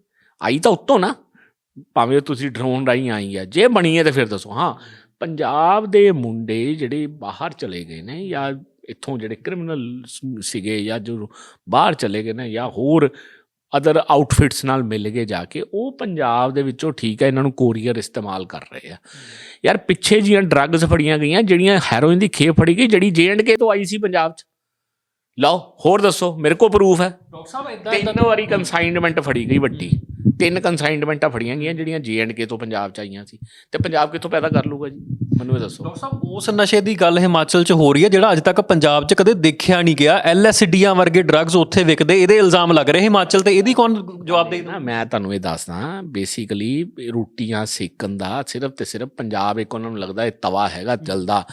ਆਈ ਤਾਂ ਉੱਤੋਂ ਨਾ, ਭਾਵੇਂ ਤੁਸੀਂ ਡਰੋਨ ਰਾਹੀਂ ਆਈ ਹੈ, ਜੇ ਬਣੀ ਹੈ ਤਾਂ ਫਿਰ ਦੱਸੋ। ਹਾਂ, ਪੰਜਾਬ ਦੇ ਮੁੰਡੇ ਜਿਹੜੇ ਬਾਹਰ ਚਲੇ ਗਏ ਨੇ ਜਾਂ ਇੱਥੋਂ ਜਿਹੜੇ ਕ੍ਰਿਮੀਨਲ ਸੀਗੇ ਜਾਂ ਜੋ ਬਾਹਰ ਚਲੇ ਗਏ ਨੇ ਜਾਂ ਹੋਰ ਅਦਰ ਆਊਟਫਿਟਸ ਨਾਲ ਮਿਲ ਕੇ ਜਾ ਕੇ ਉਹ ਪੰਜਾਬ ਦੇ ਵਿੱਚੋਂ ਠੀਕ ਹੈ ਇਹਨਾਂ ਨੂੰ ਕੋਰੀਅਰ ਇਸਤੇਮਾਲ ਕਰ ਰਹੇ ਆ। ਯਾਰ ਪਿੱਛੇ ਜੀਆਂ ਡਰੱਗਸ ਫੜੀਆਂ ਗਈਆਂ ਜਿਹੜੀਆਂ ਹੈਰੋਇਨ ਦੀ ਖੇਪ ਫੜੀ ਗਈ ਜਿਹੜੀ ਕੇ ਤੋਂ ਆਈ ਸੀ ਪੰਜਾਬ 'ਚ। ਲਓ ਹੋਰ ਦੱਸੋ ਮੇਰੇ ਕੋਲ ਪ੍ਰੂਫ ਹੈ। ਡਾਕਟਰ ਸਾਹਿਬ ਇਦਾਂ ਤਿੰਨ ਵਾਰੀ ਕਨਸਾਈਨਮੈਂਟ ਫੜੀ ਗਈ ਵੱਡੀ। ਤਿੰਨ ਕਨਸਾਈਨਮੈਂਟਾਂ ਫੜੀਆਂ ਗਈਆਂ ਜਿਹੜੀਆਂ ਕੇ ਤੋਂ ਪੰਜਾਬ 'ਚ ਆਈਆਂ ਸੀ। ਤੇ ਪੰਜਾਬ ਕਿੱਥੋਂ ਪੈਦਾ ਕਰ ਲੂਗਾ ਜੀ? ਮੈਨੂੰ ਇਹ ਦੱਸੋ। ਡਾਕਟਰ ਸਾਹਿਬ ਉਸ ਨਸ਼ੇ ਦੀ ਗੱਲ ਹਿਮਾਚਲ 'ਚ ਹੋ ਰਹੀ ਹੈ ਜਿਹੜਾ ਅੱਜ ਤੱਕ ਪੰਜਾਬ 'ਚ ਕਦੇ ਦੇਖਿਆ ਨਹੀਂ ਗਿਆ। ਐਲਐਸਡੀਆਂ ਵਰਗੇ ਡਰੱਗਸ ਉੱਥੇ ਵਿਕਦੇ ਇਹਦੇ ਇਲਜ਼ਾਮ ਲੱਗ ਰਹੇ ਹਿਮਾਚਲ ਤੇ। ਇਹਦੀ ਕੌਣ ਜਵਾਬ ਦੇ ਨਾ ਮੈਂ ਤੁਹਾਨੂੰ ਇਹ ਦੱਸਦਾ ਬੇਸਿਕਲੀ ਰੋਟੀਆਂ ਸੇਕਣ ਦਾ ਸਿਰਫ ਤੇ ਸਿਰਫ ਪੰਜਾਬ ਇੱਕ ਉਹਨਾਂ ਨੂੰ ਲੱਗਦਾ ਇਹ ਤਵਾ ਹੈਗਾ ਜਲਦਾ।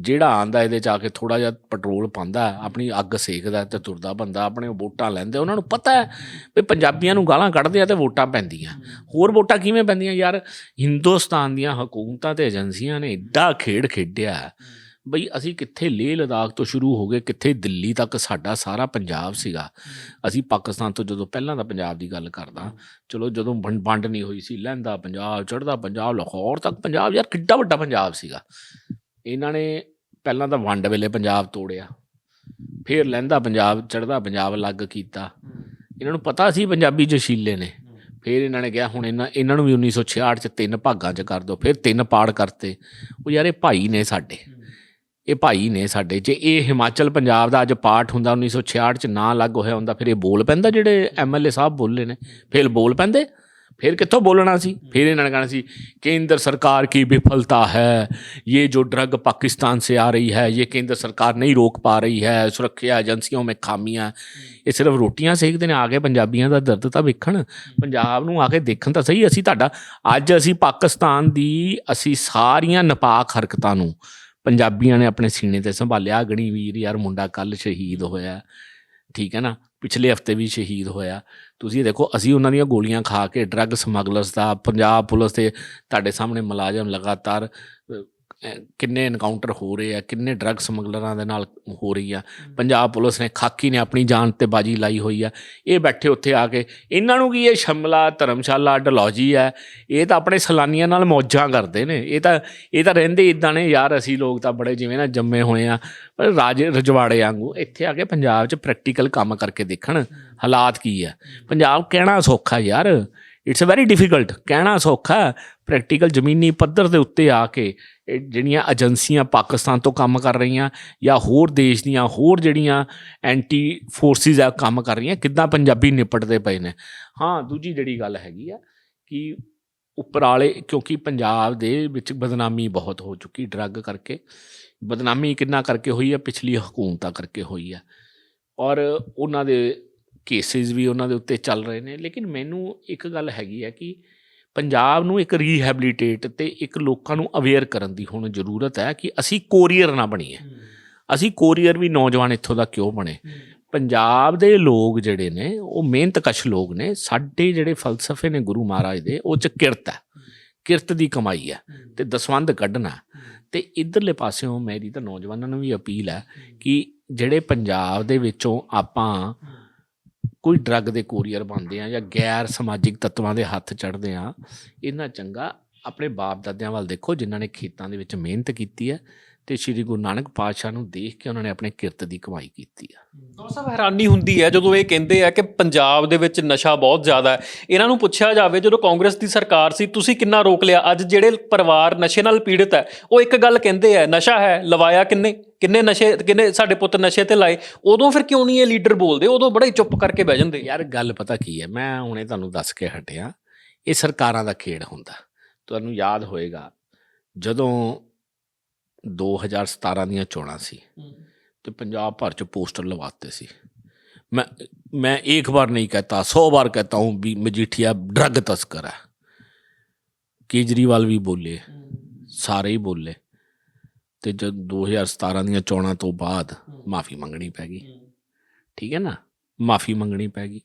ਜਿਹੜਾ ਆਂਦਾ ਇਹਦੇ ਚ ਆ ਕੇ ਥੋੜਾ ਜਿਹਾ ਪੈਟਰੋਲ ਪਾਉਂਦਾ ਆਪਣੀ ਅੱਗ ਸੇਕਦਾ ਤੇ ਤੁਰਦਾ ਬੰਦਾ ਆਪਣੇ ਵੋਟਾਂ ਲੈਂਦੇ ਉਹਨਾਂ ਨੂੰ ਪਤਾ ਹੈ ਵੀ ਪੰਜਾਬੀਆਂ ਨੂੰ ਗਾਲਾਂ ਕੱਢਦੇ ਆ ਤੇ ਵੋਟਾਂ ਪੈਂਦੀਆਂ। ਹੋਰ ਵੋਟਾਂ ਕਿਵੇਂ ਪੈਂਦੀਆਂ ਯਾਰ? ਹਿੰਦੁਸਤਾਨ ਦੀਆਂ ਹਕੂਮਤਾਂ ਤੇ ਏਜੰਸੀਆਂ ਨੇ ਇੱਡਾ ਖੇਡ ਖੇਡਿਆ। ਬਈ ਅਸੀਂ ਕਿੱਥੇ ਲੇਹ ਲਦਾਖ ਤੋਂ ਸ਼ੁਰੂ ਹੋ ਗਏ, ਕਿੱਥੇ ਦਿੱਲੀ ਤੱਕ ਸਾਡਾ ਸਾਰਾ ਪੰਜਾਬ ਸੀਗਾ। ਅਸੀਂ ਪਾਕਿਸਤਾਨ ਤੋਂ ਜਦੋਂ ਪਹਿਲਾਂ ਦਾ ਪੰਜਾਬ ਦੀ ਗੱਲ ਕਰਦਾ, ਚਲੋ ਜਦੋਂ ਵੰਡ ਵੰਡ ਨਹੀਂ ਹੋਈ ਸੀ ਲਹਿੰਦਾ ਪੰਜਾਬ, ਚੜ੍ਹਦਾ ਪੰਜਾਬ, ਲਾਹੌਰ ਤੱਕ ਪੰਜਾਬ, ਯਾਰ ਕਿੱਡਾ ਵੱਡਾ ਪੰਜਾਬ ਸੀਗਾ। ਇਹਨਾਂ ਨੇ ਪਹਿਲਾਂ ਤਾਂ ਵੰਡ ਵੇਲੇ ਪੰਜਾਬ ਤੋੜਿਆ, ਫਿਰ ਲਹਿੰਦਾ ਪੰਜਾਬ, ਚੜ੍ਹਦਾ ਪੰਜਾਬ ਅਲੱਗ ਕੀਤਾ। ਇਹਨਾਂ ਨੂੰ ਪਤਾ ਸੀ ਪੰਜਾਬੀ ਜਸ਼ੀਲੇ ਨੇ। ਫਿਰ ਇਹਨਾਂ ਨੇ ਕਿਹਾ, ਹੁਣ ਇਹਨਾਂ ਇਹਨਾਂ ਨੂੰ ਵੀ 1966 ਚ ਤਿੰਨ ਭਾਗਾਂ ਚ ਕਰ ਦਿਓ ਫਿਰ ਤਿੰਨ ਪਾੜ ਕਰਤੇ। ਉਹ ਯਾਰ ਇਹ ਭਾਈ ਨੇ ਸਾਡੇ। ਇਹ ਭਾਈ ਨੇ ਸਾਡੇ। ਜੇ ਇਹ ਹਿਮਾਚਲ ਪੰਜਾਬ ਦਾ ਅੱਜ ਪਾਠ ਹੁੰਦਾ 1966 ਚ ਨਾ ਲੱਗ ਹੋਇਆ ਹੁੰਦਾ, ਫਿਰ ਇਹ ਬੋਲ ਪੈਂਦਾ ਜਿਹੜੇ ਐਮਐਲਏ ਸਾਹਿਬ ਬੋਲੇ ਨੇ। ਫਿਰ ਬੋਲ ਪੈਂਦੇ? ਫਿਰ ਕਿੱਥੋਂ ਬੋਲਣਾ ਸੀ ਫਿਰ ਇਹਨਾਂ ਨੇ ਕਹਿਣਾ ਸੀ केंद्र सरकार की विफलता है ये जो ड्रग पाकिस्तान से आ रही है ये केंद्र सरकार नहीं रोक पा रही है सुरक्षा एजेंसियों में खामियां ਇਹ ਸਿਰਫ ਰੋਟੀਆਂ ਸੇਕਦੇ ਨੇ ਆ ਕੇ ਪੰਜਾਬੀਆਂ ਦਾ ਦਰਦ ਤਾਂ ਵੇਖਣ ਪੰਜਾਬ ਨੂੰ ਆ ਕੇ ਦੇਖਣ ਤਾਂ ਸਹੀ ਅਸੀਂ ਤੁਹਾਡਾ ਅੱਜ ਅਸੀਂ ਪਾਕਿਸਤਾਨ ਦੀ ਅਸੀਂ ਸਾਰੀਆਂ ਨਪਾਕ ਹਰਕਤਾਂ ਨੂੰ ਪੰਜਾਬੀਆਂ ਨੇ ਆਪਣੇ ਸੀਨੇ ਤੇ ਸੰਭਾਲਿਆ ਗਣੀਵੀਰ ਯਾਰ ਮੁੰਡਾ ਕੱਲ ਸ਼ਹੀਦ ਹੋਇਆ ਠੀਕ ਹੈ ਨਾ? ਪਿਛਲੇ ਹਫ਼ਤੇ ਵੀ ਸ਼ਹੀਦ ਹੋਇਆ। ਤੁਸੀਂ ਦੇਖੋ, ਅਸੀਂ ਉਹਨਾਂ ਦੀਆਂ ਗੋਲੀਆਂ ਖਾ ਕੇ ਡਰੱਗ ਸਮਗਲਰਸ ਦਾ, ਪੰਜਾਬ ਪੁਲਿਸ ਤੇ ਤੁਹਾਡੇ ਸਾਹਮਣੇ ਮੁਲਾਜ਼ਮ ਲਗਾਤਾਰ ਕਿੰਨੇ ਐਨਕਾਊਂਟਰ ਹੋ ਰਹੇ ਆ ਕਿੰਨੇ ਡਰੱਗ ਸਮਗਲਰਾਂ ਦੇ ਨਾਲ ਹੋ ਰਹੀ ਆ। ਪੰਜਾਬ ਪੁਲਿਸ ਨੇ ਖਾਕੀ ਨੇ ਆਪਣੀ ਜਾਨ ਤੇ ਬਾਜੀ ਲਾਈ ਹੋਈ ਆ। ਇਹ ਬੈਠੇ ਉੱਥੇ ਆ ਕੇ ਇਹਨਾਂ ਨੂੰ ਕੀ ਇਹ ਸ਼ਮਲਾ ਧਰਮਸ਼ਾਲਾ ਡਲੌਜੀ ਹੈ ਇਹ ਤਾਂ ਆਪਣੇ ਸਲਾਨੀਆਂ ਨਾਲ ਮੌਜਾਂ ਕਰਦੇ ਨੇ। ਇਹ ਤਾਂ ਇਹ ਤਾਂ ਰਹਿੰਦੇ ਇਦਾਂ ਨੇ ਯਾਰ ਅਸੀਂ ਲੋਕ ਤਾਂ ਬੜੇ ਜਿਵੇਂ ਨਾ ਜੰਮੇ ਹੋਏ ਆ। ਪਰ ਰਾਜੇ ਰਜਵਾੜੇ ਵਾਂਗੂ ਇੱਥੇ ਆ ਕੇ ਪੰਜਾਬ 'ਚ ਪ੍ਰੈਕਟੀਕਲ ਕੰਮ ਕਰਕੇ ਦੇਖਣ ਹਾਲਾਤ ਕੀ ਆ? ਪੰਜਾਬ ਕਹਿਣਾ ਸੌਖਾ ਯਾਰ। ਇਟਸ ਵੈਰੀ ਡਿਫਿਕਲਟ ਕਹਿਣਾ ਸੌਖਾ। ਪ੍ਰੈਕਟੀਕਲ ਜ਼ਮੀਨੀ ਪੱਧਰ ਦੇ ਉੱਤੇ ਆ ਕੇ ਜਿਹੜੀਆਂ ਏਜੰਸੀਆਂ ਪਾਕਿਸਤਾਨ ਤੋਂ ਕੰਮ ਕਰ ਰਹੀਆਂ ਜਾਂ ਹੋਰ ਦੇਸ਼ ਦੀਆਂ ਹੋਰ ਜਿਹੜੀਆਂ ਐਂਟੀ ਫੋਰਸਿਸ ਆ ਕੰਮ ਕਰ ਰਹੀਆਂ, ਕਿੱਦਾਂ ਪੰਜਾਬੀ ਨਿਪਟਦੇ ਪਏ ਨੇ। ਹਾਂ, ਦੂਜੀ ਜਿਹੜੀ ਗੱਲ ਹੈਗੀ ਆ ਕਿ ਉੱਪਰਾਲੇ, ਕਿਉਂਕਿ ਪੰਜਾਬ ਦੇ ਵਿੱਚ ਬਦਨਾਮੀ ਬਹੁਤ ਹੋ ਚੁੱਕੀ ਡਰੱਗ ਕਰਕੇ। ਬਦਨਾਮੀ ਕਿੰਨਾ ਕਰਕੇ ਹੋਈ ਹੈ ਪਿਛਲੀ ਹਕੂਮਤਾਂ ਕਰਕੇ ਹੋਈ ਹੈ ਔਰ ਉਹਨਾਂ ਦੇ ਕੇਸਿਸ ਵੀ ਉਹਨਾਂ ਦੇ ਉੱਤੇ ਚੱਲ ਰਹੇ ਨੇ। ਲੇਕਿਨ ਮੈਨੂੰ ਇੱਕ ਗੱਲ ਹੈਗੀ ਹੈ ਕਿ ਪੰਜਾਬ ਨੂੰ ਇੱਕ ਰੀਹੈਬਿਲਿਟੇਟ ਤੇ ਇੱਕ ਲੋਕਾਂ ਨੂੰ ਅਵੇਅਰ ਕਰਨ ਦੀ ਹੁਣ ਜ਼ਰੂਰਤ ਹੈ ਕਿ ਅਸੀਂ ਕੋਰੀਅਰ ਨਾ ਬਣੀਏ। ਅਸੀਂ ਕੋਰੀਅਰ ਵੀ ਨੌਜਵਾਨ ਇੱਥੋਂ ਦਾ ਕਿਉਂ ਬਣੇ? ਪੰਜਾਬ ਦੇ ਲੋਕ ਜਿਹੜੇ ਨੇ ਉਹ ਮਿਹਨਤਕਸ਼ ਲੋਕ ਨੇ ਸਾਡੇ ਜਿਹੜੇ ਫਲਸਫੇ ਨੇ ਗੁਰੂ ਮਹਾਰਾਜ ਦੇ ਉਹ ਚ ਕਿਰਤ ਹੈ। ਕਿਰਤ ਦੀ ਕਮਾਈ ਹੈ ਤੇ ਦਸਵੰਧ ਕੱਢਣਾ। ਤੇ ਇਧਰਲੇ ਪਾਸਿਓਂ ਮੇਰੀ ਤਾਂ ਨੌਜਵਾਨਾਂ ਨੂੰ ਵੀ ਅਪੀਲ ਹੈ ਕਿ ਜਿਹੜੇ ਪੰਜਾਬ ਦੇ ਵਿੱਚੋਂ ਆਪਾਂ ਕੋਈ ਡਰੱਗ ਦੇ ਕੋਰੀਅਰ ਬਣਦੇ ਆ ਜਾਂ ਗੈਰ ਸਮਾਜਿਕ ਤੱਤਵਾਂ ਦੇ ਹੱਥ ਚੜਦੇ ਆ ਇਹਨਾਂ ਚੰਗਾ ਆਪਣੇ ਬਾਪ ਦਾਦਿਆਂ ਵੱਲ ਦੇਖੋ, ਜਿਨ੍ਹਾਂ ਨੇ ਖੇਤਾਂ ਦੇ ਵਿੱਚ ਮਿਹਨਤ ਕੀਤੀ ਹੈ ਤੇ ਸ੍ਰੀ ਗੁਰੂ ਨਾਨਕ ਪਾਤਸ਼ਾਹ ਨੂੰ ਦੇਖ ਕੇ ਉਹਨਾਂ ਨੇ ਆਪਣੇ ਕਿਰਤ ਦੀ ਕਮਾਈ ਕੀਤੀ ਆ। ਡਾਕਟਰ ਸਾਹਿਬ ਹੈਰਾਨੀ ਹੁੰਦੀ ਹੈ ਜਦੋਂ ਇਹ ਕਹਿੰਦੇ ਆ ਕਿ ਪੰਜਾਬ ਦੇ ਵਿੱਚ ਨਸ਼ਾ ਬਹੁਤ ਜ਼ਿਆਦਾ ਹੈ। ਇਹਨਾਂ ਨੂੰ ਪੁੱਛਿਆ ਜਾਵੇ ਜਦੋਂ ਕਾਂਗਰਸ ਦੀ ਸਰਕਾਰ ਸੀ ਤੁਸੀਂ ਕਿੰਨਾ ਰੋਕ ਲਿਆ? ਅੱਜ ਜਿਹੜੇ ਪਰਿਵਾਰ ਨਸ਼ੇ ਨਾਲ ਪੀੜਤ ਹੈ ਉਹ ਇੱਕ ਗੱਲ ਕਹਿੰਦੇ ਆ ਨਸ਼ਾ ਹੈ ਲਵਾਇਆ ਕਿੰਨੇ? ਕਿੰਨੇ ਨਸ਼ੇ ਕਿੰਨੇ ਸਾਡੇ ਪੁੱਤ ਨਸ਼ੇ ਤੇ ਲਾਏ? ਉਦੋਂ ਫਿਰ ਕਿਉਂ ਨਹੀਂ ਇਹ ਲੀਡਰ ਬੋਲਦੇ? ਉਦੋਂ ਬੜਾ ਹੀ ਚੁੱਪ ਕਰਕੇ ਬਹਿ ਜਾਂਦੇ। ਯਾਰ ਗੱਲ ਪਤਾ ਕੀ ਹੈ? ਮੈਂ ਹੁਣੇ ਤੁਹਾਨੂੰ ਦੱਸ ਕੇ ਹਟਿਆ। ਇਹ ਸਰਕਾਰਾਂ ਦਾ ਖੇਡ ਹੁੰਦਾ। ਤੁਹਾਨੂੰ ਯਾਦ ਹੋਏਗਾ ਜਦੋਂ 2017 ਦੀਆਂ ਚੋਣਾਂ ਸੀ ਤੇ ਪੰਜਾਬ ਭਰ ਚ ਪੋਸਟਰ ਲਵਾਤੇ ਸੀ मैं मैं एक बार नहीं कहता सौ बार कहता हूं भी मजीठिया ड्रग तस्कर है ਕੇਜਰੀਵਾਲ ਵੀ ਬੋਲੇ ਸਾਰੇ ਹੀ ਬੋਲੇ ਤੇ ਜਦ 2017 ਦੀਆਂ ਚੋਣਾਂ ਤੋਂ ਬਾਅਦ ਮਾਫੀ ਮੰਗਣੀ ਪੈ ਗਈ ਠੀਕ ਹੈ ਨਾ ਮਾਫੀ ਮੰਗਣੀ ਪੈ ਗਈ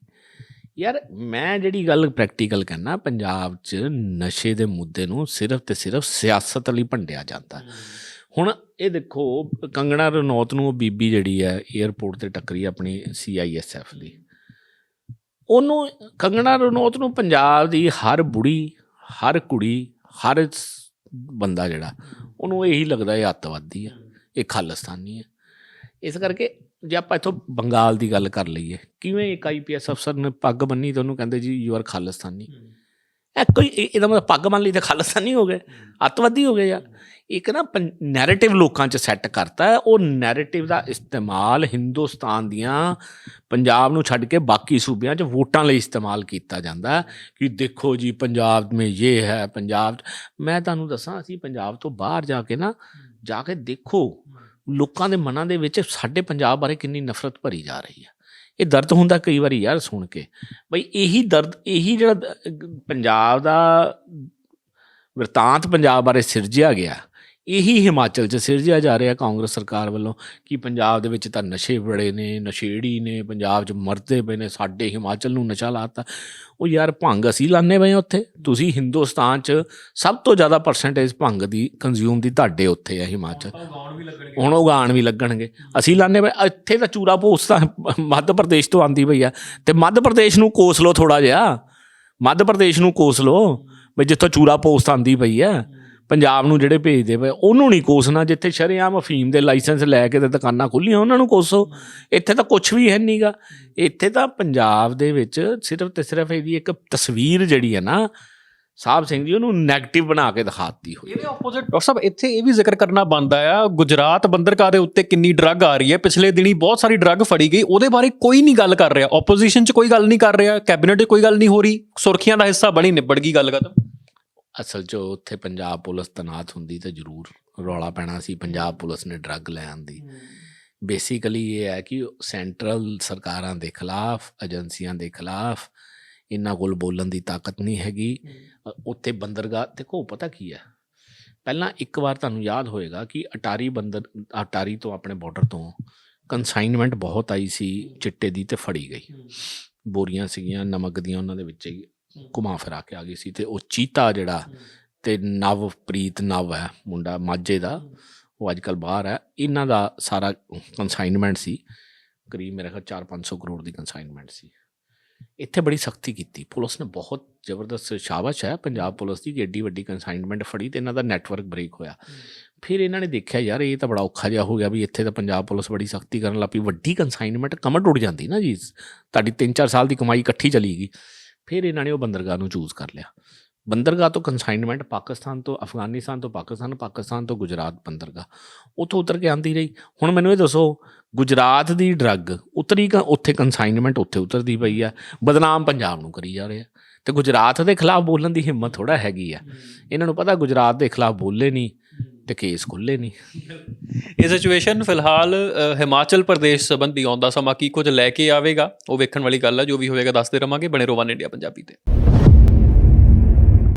ਯਾਰ ਮੈਂ ਜਿਹੜੀ ਗੱਲ ਪ੍ਰੈਕਟੀਕਲ ਕਹਿਣਾ ਪੰਜਾਬ 'ਚ ਨਸ਼ੇ ਦੇ ਮੁੱਦੇ ਨੂੰ ਸਿਰਫ ਤੇ ਸਿਰਫ ਸਿਆਸਤ ਲਈ ਭੰਡਿਆ ਜਾਂਦਾ ਹੁਣ ਇਹ ਦੇਖੋ ਕੰਗਣਾ ਰਣੌਤ ਨੂੰ ਉਹ ਬੀਬੀ ਜਿਹੜੀ ਹੈ 에ਅਰਪੋਰਟ ਤੇ ਟੱਕਰੀ ਆਪਣੀ ਸੀਆਈਐਸਐਫ ਦੀ। ਉਹਨੂੰ ਕੰਗਣਾ ਰਣੌਤ ਨੂੰ ਪੰਜਾਬ ਦੀ ਹਰ ਬੁੜੀ ਹਰ ਕੁੜੀ ਹਰ ਬੰਦਾ ਜਿਹੜਾ ਉਹਨੂੰ ਇਹੀ ਲੱਗਦਾ ਇਹ ਅੱਤਵਾਦੀ ਆ ਇਹ ਖਾਲਿਸਤਾਨੀ ਆ ਇਸ ਕਰਕੇ ਜੇ ਆਪਾਂ ਇਥੋਂ ਬੰਗਾਲ ਦੀ ਗੱਲ ਕਰ ਲਈਏ ਕਿਵੇਂ ਇੱਕ ਆਈਪੀਐਸ ਅਫਸਰ ਨੇ ਪੱਗ ਬੰਨੀ ਤੇ ਉਹਨੂੰ ਕਹਿੰਦੇ ਜੀ ਯੂ ਆਰ ਖਾਲਿਸਤਾਨੀ. ਇਹ ਕੋਈ ਇਹ- ਇਹਦਾ ਮਤਲਬ ਪੱਗ ਬੰਨ ਲਈ ਤੇ ਖਾਲਿਸਤਾਨੀ ਹੋ ਗਏ ਅੱਤਵਾਦੀ ਹੋ ਗਏ ਯਾਰ। ਇੱਕ ਨਾ ਨੈਰੇਟਿਵ ਲੋਕਾਂ 'ਚ ਸੈੱਟ ਕਰਤਾ ਉਹ ਨੈਰੇਟਿਵ ਦਾ ਇਸਤੇਮਾਲ ਹਿੰਦੁਸਤਾਨ ਦੀਆਂ ਪੰਜਾਬ ਨੂੰ ਛੱਡ ਕੇ ਬਾਕੀ ਸੂਬਿਆਂ 'ਚ ਵੋਟਾਂ ਲਈ ਇਸਤੇਮਾਲ ਕੀਤਾ ਜਾਂਦਾ ਕਿ ਦੇਖੋ ਜੀ, ਪੰਜਾਬ ਮੇਂ ਇਹ ਹੈ, ਪੰਜਾਬ 'ਚ, ਮੈਂ ਤੁਹਾਨੂੰ ਦੱਸਾਂ, ਅਸੀਂ ਪੰਜਾਬ ਤੋਂ ਬਾਹਰ ਜਾ ਕੇ ਨਾ ਜਾ ਕੇ ਦੇਖੋ, ਲੋਕਾਂ ਦੇ ਮਨਾਂ ਦੇ ਵਿੱਚ ਸਾਡੇ ਪੰਜਾਬ ਬਾਰੇ ਕਿੰਨੀ ਨਫ਼ਰਤ ਭਰੀ ਜਾ ਰਹੀ ਹੈ। ਇਹ ਦਰਦ ਹੁੰਦਾ ਕਈ ਵਾਰੀ ਯਾਰ ਸੁਣ ਕੇ। ਬਈ ਇਹੀ ਦਰਦ, ਇਹੀ ਜਿਹੜਾ ਪੰਜਾਬ ਦਾ ਵਰਤਾਂਤ ਪੰਜਾਬ ਬਾਰੇ ਸਿਰਜਿਆ ਗਿਆ। ਇਹੀ ਹਿਮਾਚਲ 'ਚ ਸਿਰਜਿਆ ਜਾ ਰਿਹਾ ਕਾਂਗਰਸ ਸਰਕਾਰ ਵੱਲੋਂ ਕਿ ਪੰਜਾਬ ਦੇ ਵਿੱਚ ਤਾਂ ਨਸ਼ੇ ਬੜੇ ਨੇ ਨਸ਼ੇੜੀ ਨੇ ਪੰਜਾਬ 'ਚ ਮਰਦੇ ਪਏ ਨੇ ਸਾਡੇ ਹਿਮਾਚਲ ਨੂੰ ਨਸ਼ਾ ਲਾਤਾ। ਉਹ ਯਾਰ ਭੰਗ ਅਸੀਂ ਲਾਣੇ ਪਏ ਉੱਥੇ। ਤੁਸੀਂ ਹਿੰਦੁਸਤਾਨ 'ਚ ਸਭ ਤੋਂ ਜ਼ਿਆਦਾ ਪਰਸੈਂਟੇਜ ਭੰਗ ਦੀ ਕੰਜ਼ਿਊਮ ਦੀ ਤੁਹਾਡੇ ਉੱਥੇ ਹੈ ਹਿਮਾਚਲ। ਹੁਣ ਉਗਾਣ ਵੀ ਲੱਗਣਗੇ। ਅਸੀਂ ਲਾਣੇ ਪਏ ਇੱਥੇ ਤਾਂ ਚੂਰਾ ਪੋਸਟ ਤਾਂ ਮੱਧ ਪ੍ਰਦੇਸ਼ ਤੋਂ ਆਂਦੀ ਪਈ ਆ। ਤੇ ਮੱਧ ਪ੍ਰਦੇਸ਼ ਨੂੰ ਕੋਸ ਲੋ ਥੋੜਾ ਜਿਹਾ। ਮੱਧ ਪ੍ਰਦੇਸ਼ ਨੂੰ ਕੋਸ ਲੋ ਵੀ ਜਿੱਥੋਂ ਚੂਰਾ ਪੋਸਟ ਆਂਦੀ ਪਈ ਆ। ਪੰਜਾਬ ਨੂੰ ਜਿਹੜੇ ਭੇਜਦੇ ਪਏ, ਉਹਨੂੰ ਨਹੀਂ ਕੋਸਣਾ, ਜਿੱਥੇ ਸ਼ਰੇਆਮ ਅਫੀਮ ਦੇ ਲਾਇਸੈਂਸ ਲੈ ਕੇ ਤੇ ਦੁਕਾਨਾਂ ਖੁੱਲੀਆਂ, ਉਹਨਾਂ ਨੂੰ ਕੋਸੋ। ਇੱਥੇ ਤਾਂ ਕੁਝ ਵੀ ਹੈ ਨਹੀਂਗਾ ਇੱਥੇ ਤਾਂ ਪੰਜਾਬ ਦੇ ਵਿੱਚ ਸਿਰਫ ਤੇ ਸਿਰਫ ਇਹਦੀ ਇੱਕ ਤਸਵੀਰ ਜਿਹੜੀ ਹੈ ਨਾ, ਸਾਹਿਬ ਸਿੰਘ ਜੀ, ਉਹਨੂੰ 네ਗੇਟਿਵ ਬਣਾ ਕੇ ਦਿਖਾਤੀ ਹੋਈ ਇਹਦੇ ਆਪੋਜ਼ਿਟ ਡਾਕਟਰ ਸਾਹਿਬ, ਇੱਥੇ ਇਹ ਵੀ ਜ਼ਿਕਰ ਕਰਨਾ ਬਣਦਾ ਆ, ਗੁਜਰਾਤ ਬੰਦਰਗਾਹ ਦੇ ਉੱਤੇ ਕਿੰਨੀ ਡਰੱਗ ਆ ਰਹੀ ਹੈ। ਪਿਛਲੇ ਦਿਨੀ ਬਹੁਤ ਸਾਰੀ ਡਰੱਗ ਫੜੀ ਗਈ, ਉਹਦੇ ਬਾਰੇ ਕੋਈ ਨਹੀਂ ਗੱਲ ਕਰ ਰਿਹਾ। ਆਪੋਜੀਸ਼ਨ 'ਚ ਕੋਈ ਗੱਲ ਨਹੀਂ ਕਰ ਰਿਹਾ ਕੈਬਨਿਟ 'ਚ ਕੋਈ ਗੱਲ ਨਹੀਂ ਹੋ ਰਹੀ, ਸੁਰਖੀਆਂ ਦਾ ਹਿੱਸਾ ਬਣੀ ਨਿਬੜ ਗਈ ਗੱਲ ਖਤਮ। ਅਸਲ 'ਚ ਉੱਥੇ ਪੰਜਾਬ ਪੁਲਿਸ ਤਨਾਤ ਹੁੰਦੀ ਤਾਂ ਜ਼ਰੂਰ ਰੌਲਾ ਪੈਣਾ ਸੀ ਪੰਜਾਬ ਪੁਲਿਸ ਨੇ ਡਰੱਗ ਲੈ ਆਂਦੀ ਬੇਸਿਕਲੀ ਇਹ ਹੈ ਕਿ ਸੈਂਟਰਲ ਸਰਕਾਰਾਂ ਦੇ ਖਿਲਾਫ ਏਜੰਸੀਆਂ ਦੇ ਖਿਲਾਫ ਇਹਨਾਂ ਕੋਲ ਬੋਲਣ ਦੀ ਤਾਕਤ ਨਹੀਂ ਹੈਗੀ। ਉੱਥੇ ਬੰਦਰਗਾਹ ਦੇਖੋ ਪਤਾ ਕੀ ਹੈ? ਪਹਿਲਾਂ ਇੱਕ ਵਾਰ ਤੁਹਾਨੂੰ ਯਾਦ ਹੋਏਗਾ ਕਿ ਅਟਾਰੀ ਬੰਦਰ ਅਟਾਰੀ ਤੋਂ ਆਪਣੇ ਬਾਰਡਰ ਤੋਂ ਕਨਸਾਈਨਮੈਂਟ ਬਹੁਤ ਆਈ ਸੀ ਚਿੱਟੇ ਦੀ ਤੇ ਫੜੀ ਗਈ। ਬੋਰੀਆਂ ਸੀਗੀਆਂ ਨਮਕ ਦੀਆਂ ਉਹਨਾਂ ਦੇ ਵਿੱਚ ਹੀ। ਘੁਮਾ ਫਿਰਾ ਕੇ ਆ ਗਈ ਸੀ ਤੇ ਉਹ ਚੀਤਾ ਜਿਹੜਾ ਤੇ ਨਵਪ੍ਰੀਤ ਨਵ ਹੈ, ਮੁੰਡਾ ਮਾਝੇ ਦਾ, ਉਹ ਅੱਜ ਕੱਲ ਬਾਹਰ ਹੈ। ਇਹਨਾਂ ਦਾ ਸਾਰਾ ਕਨਸਾਈਨਮੈਂਟ ਸੀ। ਕਰੀਬ ਮੇਰੇ ਖਿਆਲ 4-500 ਕਰੋੜ ਦੀ ਕਨਸਾਈਨਮੈਂਟ ਸੀ। ਇੱਥੇ ਬੜੀ ਸਖਤੀ ਕੀਤੀ। ਪੁਲਿਸ ਨੇ ਬਹੁਤ ਜ਼ਬਰਦਸਤ ਸ਼ਾਬਾਸ਼ ਹੈ। ਪੰਜਾਬ ਪੁਲਿਸ ਦੀ ਕਿ ਏਡੀ ਵੱਡੀ ਕਨਸਾਈਨਮੈਂਟ ਫੜੀ ਤੇ ਇਹਨਾਂ ਦਾ ਨੈਟਵਰਕ ਬ੍ਰੇਕ ਹੋਇਆ। ਫਿਰ ਇਹਨਾਂ ਨੇ ਦੇਖਿਆ, ਯਾਰ, ਇਹ ਤਾਂ ਬੜਾ ਔਖਾ ਜਿਹਾ ਹੋ ਗਿਆ ਵੀ ਇੱਥੇ ਤਾਂ ਪੰਜਾਬ ਪੁਲਿਸ ਬੜੀ ਸਖਤੀ ਕਰਨ ਲੱਪੀ ਵੱਡੀ ਕਨਸਾਈਨਮੈਂਟ ਕਮਰ ਟੁੱਟ ਜਾਂਦੀ ਨਾ ਜੀ। ਤੁਹਾਡੀ 3-4 ਸਾਲ ਦੀ ਕਮਾਈ ਇਕੱਠੀ ਚਲੀ ਗਈ। ਫਿਰ ਇਹਨਾਂ ਨੇ ਉਹ ਬੰਦਰਗਾਹ ਨੂੰ ਚੂਜ਼ ਕਰ ਲਿਆ। ਬੰਦਰਗਾਹ ਤੋਂ ਕਨਸਾਈਨਮੈਂਟ ਪਾਕਿਸਤਾਨ ਤੋਂ ਅਫਗਾਨਿਸਤਾਨ ਤੋਂ ਪਾਕਿਸਤਾਨ ਪਾਕਿਸਤਾਨ ਤੋਂ ਗੁਜਰਾਤ ਬੰਦਰਗਾਹ। ਉੱਥੋਂ ਉਤਰ ਕੇ ਆਂਦੀ ਰਹੀ। ਹੁਣ ਮੈਨੂੰ ਇਹ ਦੱਸੋ ਗੁਜਰਾਤ ਦੀ ਡਰੱਗ ਉਤਰੀ ਕ- ਉੱਥੇ ਕਨਸਾਈਨਮੈਂਟ ਉੱਥੇ ਉਤਰਦੀ ਪਈ ਆ। ਬਦਨਾਮ ਪੰਜਾਬ ਨੂੰ ਕਰੀ ਜਾ ਰਿਹਾ। ਤੇ ਗੁਜਰਾਤ ਦੇ ਖਿਲਾਫ ਬੋਲਣ ਦੀ ਹਿੰਮਤ ਥੋੜਾ ਹੈਗੀ ਆ। ਇਹਨਾਂ ਨੂੰ ਪਤਾ ਗੁਜਰਾਤ ਦੇ ਖਿਲਾਫ ਬੋਲੇ ਨਹੀਂ ਤੇ ਕੇਸ ਖੁੱਲੇ ਨਹੀਂ ਇਹ ਸਿਚੁਏਸ਼ਨ ਫਿਲਹਾਲ ਹਿਮਾਚਲ ਪ੍ਰਦੇਸ਼ ਸੰਬੰਧੀ ਆਉਂਦਾ ਸਮਾਂ ਕੀ ਕੁਝ ਲੈ ਕੇ ਆਵੇਗਾ, ਉਹ ਵੇਖਣ ਵਾਲੀ ਗੱਲ ਹੈ ਜੋ ਵੀ ਹੋਵੇਗਾ ਦੱਸਦੇ ਰਵਾਂਗੇ, ਬਣੇ ਰੋਵਾਨ ਇੰਡੀਆ ਪੰਜਾਬੀ ਤੇ।